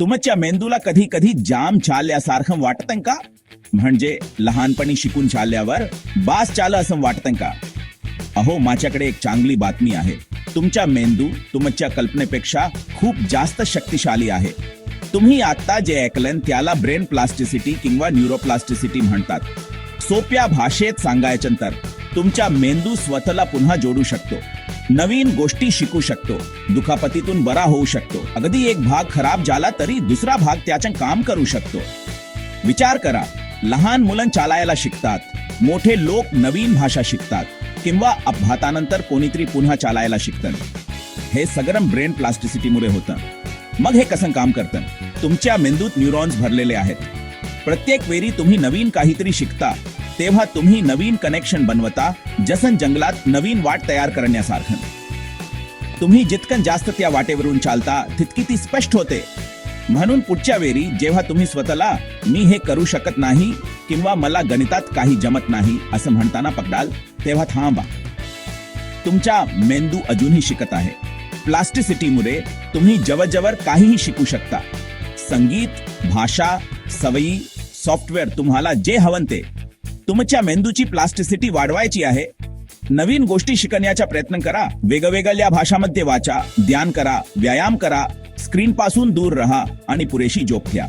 तुमच्या मेंदूला कधी कधी जाम चालल्यासारखं वाटतं का? म्हणजे लहानपणी शिकून चालल्यावर बास चाल असं वाटतं का? अहो माझ्याकडे एक चांगली बातमी आहे. तुमच्या मेंदू तुमच्या कल्पनेपेक्षा खूप जास्त शक्तिशाली आहे. तुम्ही आता जे ऐकलं त्याला ब्रेन प्लास्टिसिटी किंवा न्यूरोप्लास्टिसिटी म्हणतात. सोप्या भाषेत सांगायचं तर तुमच्या मेंदू स्वतःला पुन्हा जोडू शकतो. नवीन गोष्टी शिकू शकतो. दुखापतीतून बरा होऊ शकतो. अगदी एक भाग खराब झाला तरी दुसरा भाग त्याचं काम करू शकतो. विचार करा लहान मुलं चालायला शिकतात. मोठे लोक नवीन भाषा शिकतात. किंवा अपघातानंतर कोणीतरी पुन्हा चालायला शिकतात हे सगळं ब्रेन प्लास्टिसिटीमुळे होतं. मग हे कसं काम करतं? तुमच्या मेंदूत न्यूरॉन्स भरलेले आहेत. प्रत्येक वेळी तुम्ही नवीन काहीतरी शिकता. तेव्हा तुम्ही नवीन कनेक्शन बनवता जसन जंगलात नवीन वाट तयार करण्यासारखं. तुम्ही जितकं जास्त त्या वाटेवरून चालता तितकी ती स्पष्ट होते. म्हणून पुढच्या वेळी जेव्हा तुम्ही स्वतःला मी हे करू शकत नाही किंवा मला गणितात काही जमत नाही असं म्हणताना पकडाल तेव्हा थांबा. तुमचा मेंदू अजूनही शिकत आहे. प्लास्टिसिटीमुळे तुम्ही जवळजवळ काहीही शिकू शकता. संगीत भाषा सवयी सॉफ्टवेअर तुम्हाला जे हवं ते. तुमच्या मेंदूची प्लास्टिसिटी वाढवायची आहे. नवीन गोष्टी शिकण्याचा प्रयत्न करा. वेगवेगळ्या भाषामध्ये वाचा ध्यान करा व्यायाम करा स्क्रीन पासून दूर राहा आणि पुरेशी झोप घ्या.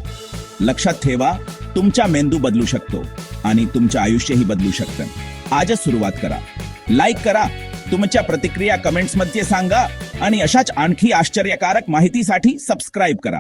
लक्षात ठेवा तुमचा मेंदू बदलू शकतो आणि तुमचं आयुष्यही बदलू शकतं. आजच सुरुवात करा. लाईक करा. तुमच्या प्रतिक्रिया कमेंट्समध्ये सांगा आणि अशाच आणखी आश्चर्यकारक माहितीसाठी सबस्क्राईब करा.